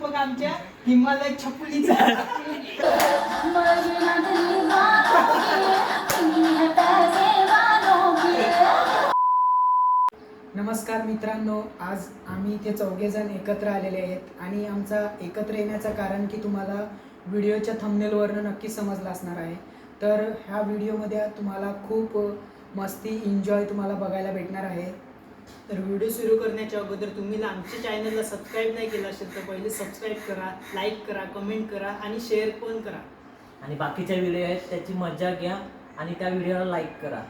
बघा. आमच्या हिमालय छपुलीचा. नमस्कार मित्रांनो आज आम्ही इथे चौघेजण एकत्र आलेले आहेत आणि आमचा एकत्र येण्याचं कारण की तुम्हाला व्हिडिओच्या थंबनेलवरनं नक्की समजलं असणार आहे. तर ह्या व्हिडिओमध्ये तुम्हाला खूप मस्ती एन्जॉय तुम्हाला बघायला भेटणार आहे. तर व्हिडिओ सुरू करण्याच्या अगोदर तुम्ही आमच्या चॅनलला सबस्क्राईब नाही केलं असेल तर पहिले सबस्क्राईब करा लाईक करा कमेंट करा आणि शेअर पण करा. आणि बाकीच्या व्हिडिओ आहेत त्याची मजा घ्या आणि त्या व्हिडिओला लाईक करा.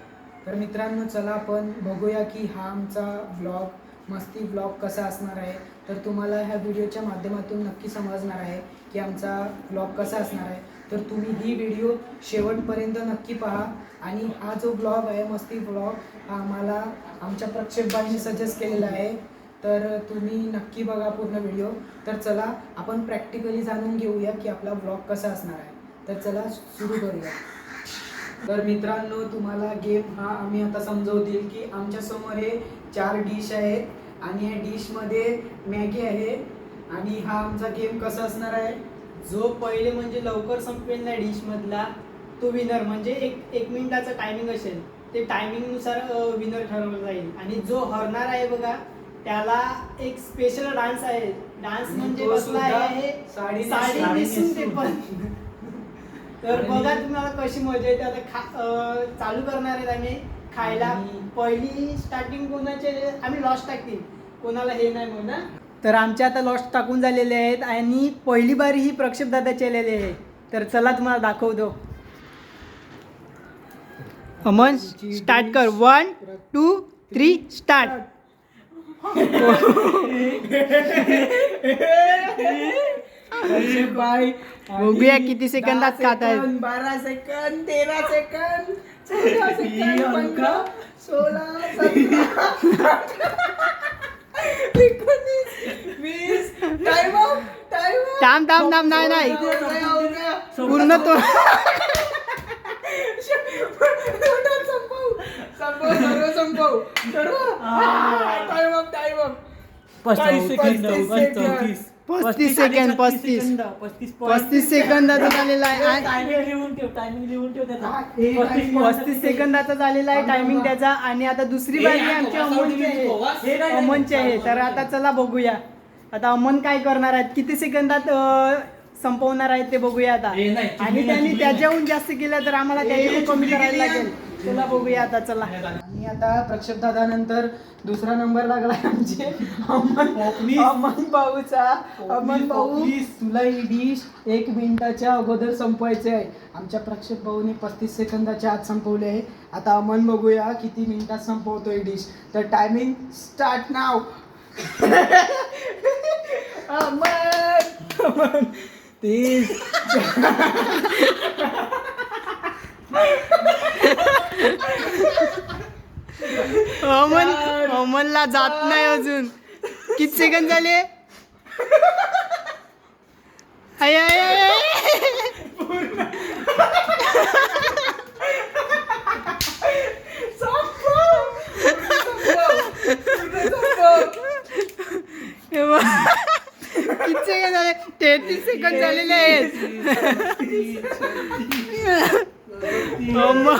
तर मित्रांनो चला आपण बघूया की हा आमचा ब्लॉग मस्ती ब्लॉग कसा असणार आहे. तर तुम्हाला ह्या व्हिडिओच्या माध्यमातून नक्की समजणार आहे की आमचा ब्लॉग कसा असणार आहे. तर तुम्ही ही व्हिडिओ शेवटपर्यंत नक्की पहा. आणि हा जो ब्लॉग आहे मस्ती ब्लॉग हा आम्हाला आमच्या प्रक्षेपबाईंनी सजेस्ट केलेला आहे. तर तुम्ही नक्की बघा पूर्ण व्हिडिओ तर चला आपण प्रॅक्टिकली जाणून घेऊया की आपला ब्लॉग कसा असणार आहे. तर चला सुरू करूया. तर मित्रांनो तुम्हाला गेम हा आम्ही आता समजवतील की आमच्यासमोर हे चार डिश आहेत. आणि या डिशमध्ये मॅगी आहे. आणि हा आमचा गेम कसा असणार आहे? जो पहिले म्हणजे लवकर संपेल ना डिश मधला तो विनर म्हणजे एक एक मिनिटाचा टायमिंग असेल. ते टायमिंगनुसार विनर ठरवलं जाईल. आणि जो हरणार आहे बघा त्याला एक स्पेशल डान्स आहे. डान्स म्हणजे कसला सुद्धा आहे साडी साडी नेसून- ते पण. तर बघा तुम्हाला कशी मजा येते. आता खा चालू करणार आहेत आम्ही. खायला पहिली स्टार्टिंग कोणाचे? आम्ही लॉस टाकतील. कोणाला हे नाही म्हणा. तर आमचे आता लॉस टाकून झालेले आहेत आणि पहिली बारी ही प्रक्षेप दादाची आलेली आहे. तर चला तुम्हाला दाखवतो. अमन स्टार्ट कर. वन टू थ्री स्टार्ट बाय बघूया किती सेकंदात खात आहेत. बारा सेकंद तेरा सेकंद चौदा सेकंद पंधरा सोळा वीस टाइम थांब थांब थांब नाही नाही पूर्ण तो संपव संपव सर्व संपव सर्व टाइम अप टाइम अप पस्तीस सेकंद पस्तीस उगाच सेकंद. चौतीस. पस्तीस सेकंद, पस्तीस. सेकंद, पस्तीस पस्तीस सेकंदाचा झालेला आहे. आणि टायमिंग लिहून ठेव टायमिंग लिहून ठेव त्याचा. पस्तीस. पस्तीस सेकंदाचा झालेला आहे टायमिंग त्याचा. आणि आता दुसरी बारी आमची अमनची हे आहे. अमनची आहे. तर आता चला बघूया. आता अमन काय करणार आहेत किती सेकंदात अं, संपवणार आहेत ते बघूया आता. नाही, आणि त्यांनी त्याच्याहून जास्त केलं तर आम्हाला त्याच्याहून कमी करायला लागेल. चला बघूया आता चला. आणि आता प्रक्षेप दादा नंतर दुसरा नंबर लागलाय आमचे अमन पोपलीस. अमन भाऊचा. अमन भाऊ. तुला ही डिश एक मिनिटाच्या अगोदर संपवायचे आहे. आमच्या प्रक्षेप भाऊने पस्तीस सेकंदाच्या आत संपवले आहे. आता अमन बघूया किती मिनिटात संपवतो ही डिश तर टायमिंग स्टार्ट नाव अमन! अमन! तीस. अमन अमनला जात नाही अजून. किती सेकंद झाले? आय. किती सेकंद झाले? तेहतीस सेकंद झालेले आहेत. अमन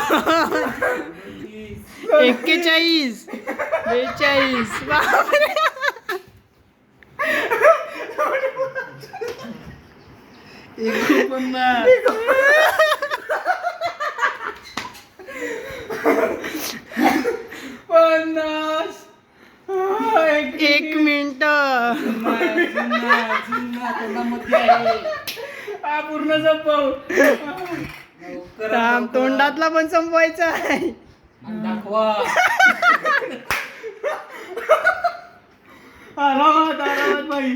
एक्केचाळीस. बेचाळीस. बापरे. पन्नास. एक मिनिट. पूर्ण संपव. तोंडातला पण संपवायचा आहे. दाखवा आरामात आरामात बाई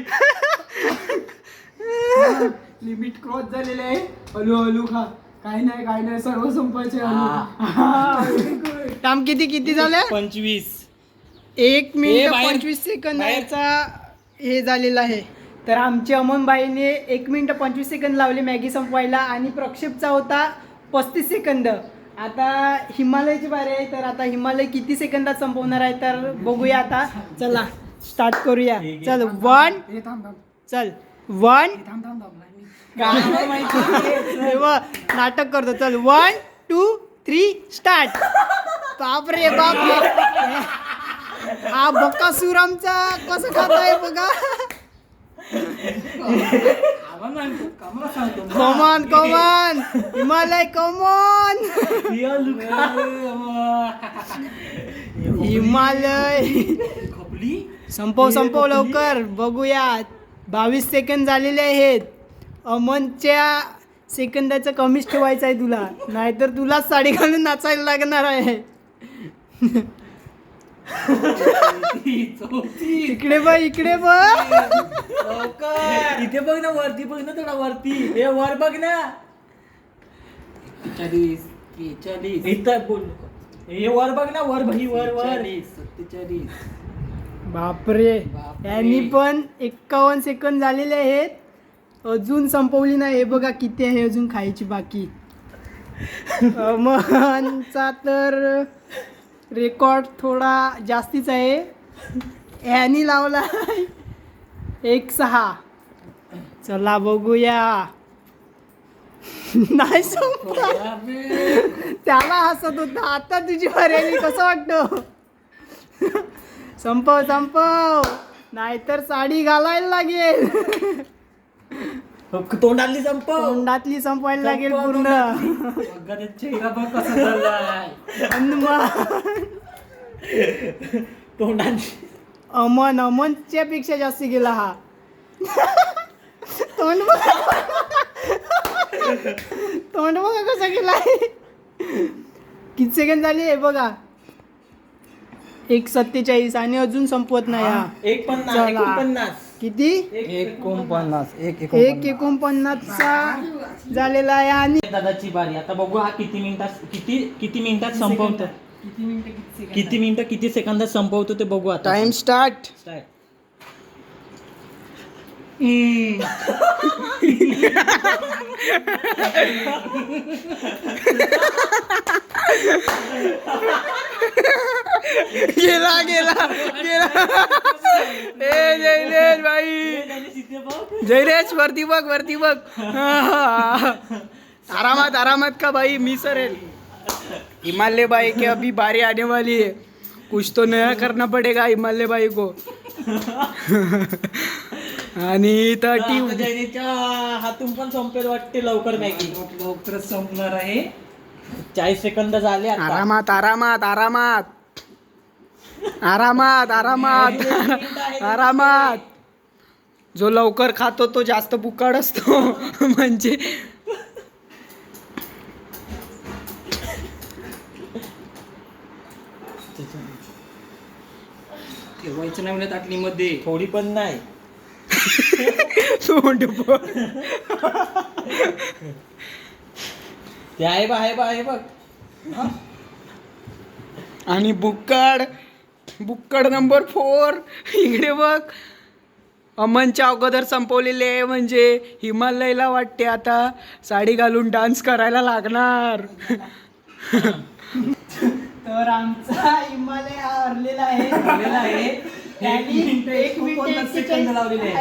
लिमिट क्रॉस झालेले आहे. हलू हलू खा. काही नाही काही नाही. सर्व संपायचे थांब किती किती झाले? पंचवीस. एक मिनिट. पंचवीस सेकंदाचा हे झालेला आहे. तर आमच्या अमनबाईने एक मिनिट पंचवीस सेकंद लावले मॅगी संपवायला. आणि प्रक्षेपचा होता पस्तीस सेकंद आता हिमालयची बारी आहे तर आता हिमालय किती सेकंदात संपवणार आहे तर बघूया आता. चला स्टार्ट करूया. चल वन थांब थांब. चल वन नाटक करतो. चल वन टू थ्री स्टार्ट बापरे बापरे. हा बकासूर आमचा कसं खात आहे बघा. Come on come on Himalaya come on Himalaya संपव संपव लवकर बघूया बावीस सेकंद झालेले आहेत. अमनच्या सेकंदाचं कमीच ठेवायचं आहे तुला. नाहीतर तुलाच साडी घालून नाचायला लागणार आहे. इकडे बघ इकडे बघ. इथे बघ ना वरती बघ ना थोडा वरती. हे वर बघ ना. चाळीस चाळीस इथं बोल. हे वर बघ ना वर भाई वर वर. चाळीस सत्तेचाळीस. बापरे. बापरे. यांनी पण एक्कावन्न सेकंद झालेले आहेत. अजून संपवली नाही. हे बघा किती आहे अजून खायची बाकी. अमनचा तर रेकॉर्ड थोडा जास्तीच आहे. ह्यानी लावला. एक सहा. चला बघूया. नाही संपला. त्याला हसत होता. आता तुझी भरेली कसं वाटतं? संपव संपव. नाहीतर साडी घालायला लागेल. तोंडातली संपव तोंडातली संपवायला लागेल पूर्ण. बघा ते चेहरा बघ कसा झालाय हनुमान तोंडातली. अमन अमनच्या पेक्षा जास्त गेला हा. तोंड बघा. तोंड बघा कसा गेलाय. किती सेकंड झाली आहे बघा. एक सत्तेचाळीस आणि अजून संपवत नाही हा. एक पन्नास किती? एकोणपन्नास. एक एक एकोणपन्नासचा झालेला आहे आणि दादाची बारी. आता बघू हा किती मिनिटात किती किती मिनिटात संपवतो? किती मिनिटं किती सेकंदात संपवतो ते बघू आता. Time start Start. गेला गेला गेला. ए जयलेश भाई. जयरेश, वरती बघ वरती बघ. आरामात आरामात का भाई? मी सरेल. हिमालय बाई के अभी बारी आने वाली है. कुछ तो नया करना पड़ेगा हिमालय बाई को. आणि आता थर्टी जयनीच्या हातून पण संपेल वाटते लवकर मॅगी. लवकरच संपणार आहे. चाळीस सेकंद झाले आता. आरामात आरामात आरामात. आरामात आरामात. आरामात. जो लवकर खातो तो जास्त बुकाड असतो. म्हणजे ठेवायचं नाही म्हणत ताटलीमध्ये थोडी पण नाही. ते आहे बा आहे बा आहे बघ. आणि बुक्कड बुक्कड नंबर फोर. इकडे बघ. अमनच्या अगोदर संपवलेले आहे म्हणजे हिमालयला वाटते आता. साडी घालून डान्स करायला लागणार. तर आमचा हिमालय हरलेला आहे. मिनिट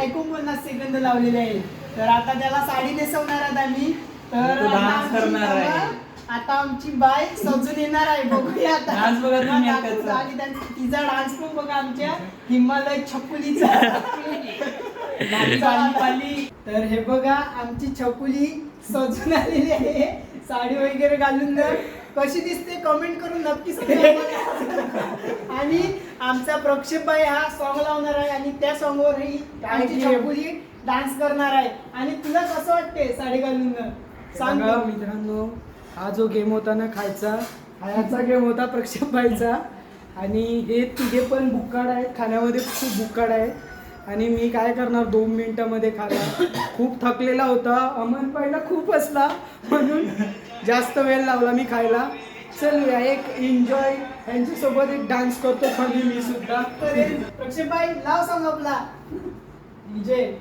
एकोणपन्नास सेकंद लावलेले आहे तर आता त्याला साडी नेसवणार आहात आम्ही. तर आता आमची करणार आहे. बाबा, आता आमची बाय सजून येणार आहे. बघूया तिचा डान्स पण बघा आमच्या. हिमालय छकुलीचा. तर हे बघा आमची छकुली सजून आलेली आहे. साडी वगैरे घालून तर कशी दिसते कमेंट करून नक्की सांगा. आणि आमचा प्रक्षेप बाई हा सॉंग लावणार आहे आणि त्या आमची छकुली डान्स करणार आहे. आणि तुला कसं वाटते साडी घालून सांग. मित्रांनो हा जो गेम होता ना खायचा हा याचा गेम होता प्रक्षेप व्हायचा आणि हे तिघे पण बुक्काड आहेत खाण्यामध्ये खूप बुक्काड आहेत. आणि मी काय करणार दोन मिनिटामध्ये खाला खूप थकलेला होता अमन पहिला खूप असला म्हणून जास्त वेळ लावला मी खायला. चल या एक एन्जॉय यांच्यासोबत एक डान्स करतो खाली मी सुद्धा. प्रक्षेप लाव सांग आपला. विजय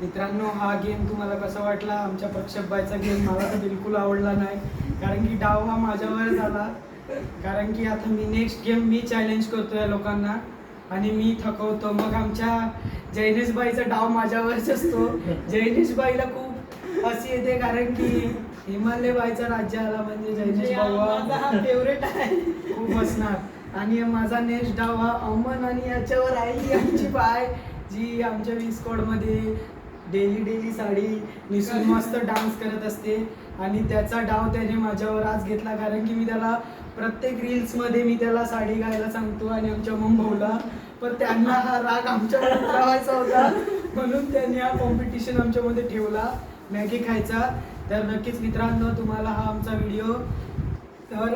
मित्रांनो हा गेम तुम्हाला कसा वाटला? आमच्या प्रक्षेपायचा गेम मला तर बिलकुल आवडला नाही. कारण की डाव हा माझ्यावर झाला. कारण की आता मी नेक्स्ट गेम मी चॅलेंज करतो या लोकांना. आणि मी थकवतो. मग आमच्या जैनेशबाईचा डाव माझ्यावरच असतो. जैनेशबाईला खूप हसी येते कारण की हिमालय बाईचा राज्य आला म्हणजे जैनेश म्हणजे माझा हा फेवरेट आहे. खूप असणार आणि माझा नेक्स्ट डाव हा अमन आणि याच्यावर ही आमची बाय जी आमच्या वीसमध्ये डेली डेली साडी नेसून मस्त डान्स करत असते. आणि त्याचा डाव त्याने माझ्यावर आज घेतला कारण की मी त्याला प्रत्येक रील्समध्ये मी त्याला साडी घालायला सांगतो आणि आमच्या मम भाऊला पण त्यांना हा राग आमच्यावर उतरवायचा होता. म्हणून त्यांनी हा कॉम्पिटिशन आमच्यामध्ये ठेवला. मॅगी खायचा. तर नक्कीच मित्रांनो तुम्हाला हा आमचा व्हिडिओ तर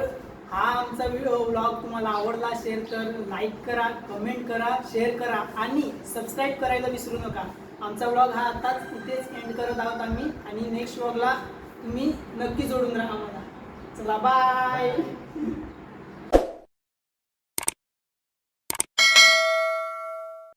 हा आमचा व्हिडिओ ब्लॉग तुम्हाला आवडला शेअर तर लाईक करा कमेंट करा शेअर करा आणि सबस्क्राईब करायला विसरू नका. आमचा ब्लॉग हा आताच इथेच एंड करत आहोत आम्ही आणि नेक्स्ट ब्लॉगला तुम्ही नक्की जोडून राहा आम्हाला चला बाय